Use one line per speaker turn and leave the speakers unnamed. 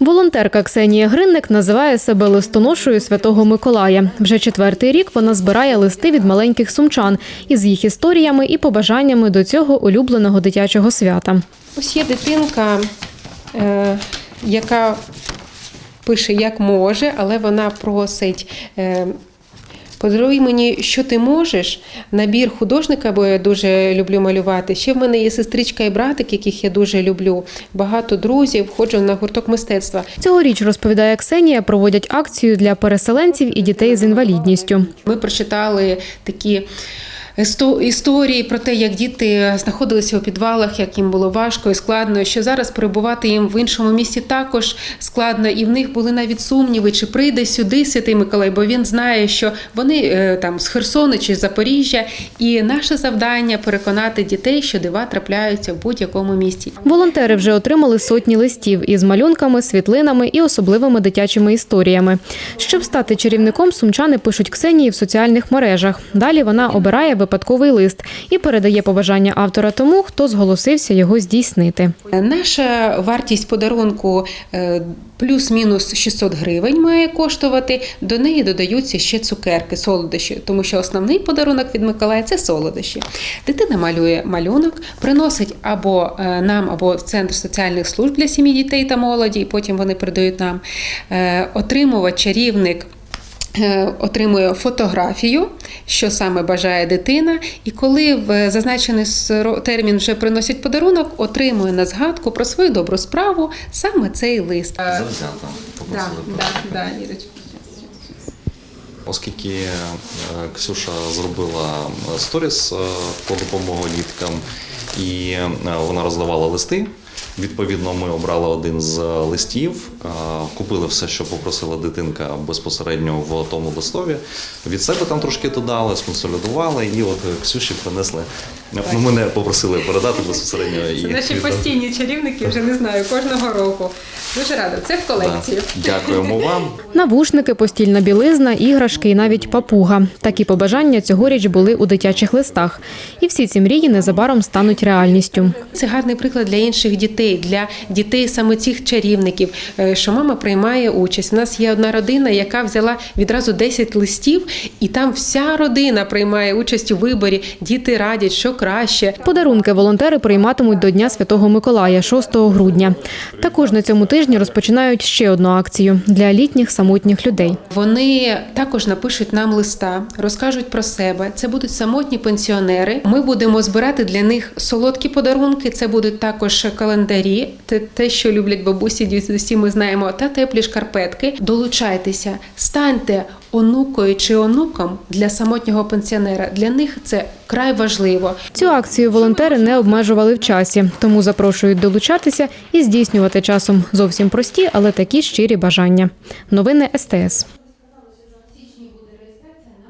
Волонтерка Ксенія Гринник називає себе листоношою Святого Миколая. Вже четвертий рік вона збирає листи від маленьких сумчан із їх історіями і побажаннями до цього улюбленого дитячого свята.
Ось є дитинка, е, яка пише як може, але вона просить. Подаруй мені, що ти можеш. Набір художника, бо я дуже люблю малювати. Ще в мене є сестричка і братик, яких я дуже люблю. Багато друзів, ходжу на гурток мистецтва.
Цьогоріч, розповідає Ксенія, проводять акцію для переселенців і дітей з інвалідністю.
Ми прочитали такі історії про те, як діти знаходилися у підвалах, як їм було важко і складно, що зараз перебувати їм в іншому місті також складно, і в них були навіть сумніви, чи прийде сюди Святий Миколай, бо він знає, що вони е, там з Херсону чи з Запоріжжя. І наше завдання переконати дітей, що дива трапляються в будь-якому місті.
Волонтери вже отримали сотні листів із малюнками, світлинами і особливими дитячими історіями. Щоб стати чарівником, сумчани пишуть Ксенії в соціальних мережах. Далі вона обирає випадковий лист і передає побажання автора тому, хто зголосився його здійснити.
Наша вартість подарунку е, плюс-мінус 600 гривень має коштувати. До неї додаються ще цукерки, солодощі, тому що основний подарунок від Миколая це солодощі. Дитина малює малюнок, приносить або е, нам, або в центр соціальних служб для сім'ї дітей та молоді, і потім вони передають нам. Е, Отримувач чарівник. Е, Отримує фотографію, що саме бажає дитина, і коли в зазначений термін вже приносять подарунок, отримує на згадку про свою добру справу саме цей лист.
Завзято попросили.
да, Ірочка.
Оскільки е, Ксюша зробила е, сторіс е, по допомогу діткам і е, вона роздавала листи. Відповідно, ми обрали один з листів, е, купили все, що попросила дитинка безпосередньо в тому листові. Від себе там трошки додали, сконсолідували, і от е, Ксюші принесли. Ну, мене попросили передати безпосередньо і
Це наші постійні чарівники, вже не знаю, кожного року. Дуже рада. Це в
Да. Дякуємо вам.
Навушники, постільна білизна, іграшки і навіть папуга. Такі побажання цьогоріч були у дитячих листах. І всі ці мрії незабаром стануть реальністю.
Це гарний приклад для інших дітей, для дітей саме цих чарівників, е, що мама приймає участь. У нас є одна родина, яка взяла відразу 10 листів, і там вся родина приймає участь у виборі. Діти радять, що краще.
Подарунки волонтери прийматимуть до Дня Святого Миколая 6 грудня. Також на цьому тижні розпочинають ще одну акцію для літніх самотніх людей.
Вони також напишуть нам листа, розкажуть про себе. Це будуть самотні пенсіонери. Ми будемо збирати для них солодкі подарунки. Це будуть також календарі, те, те, що люблять бабусі, дідусі, ми знаємо, та теплі шкарпетки. Долучайтеся, станьте онукою чи онуком для самотнього пенсіонера. Для них це край важливо.
Цю акцію волонтери не обмежували в часі, тому запрошують долучатися і здійснювати часом зовсім прості, але такі щирі бажання. Новини СТС.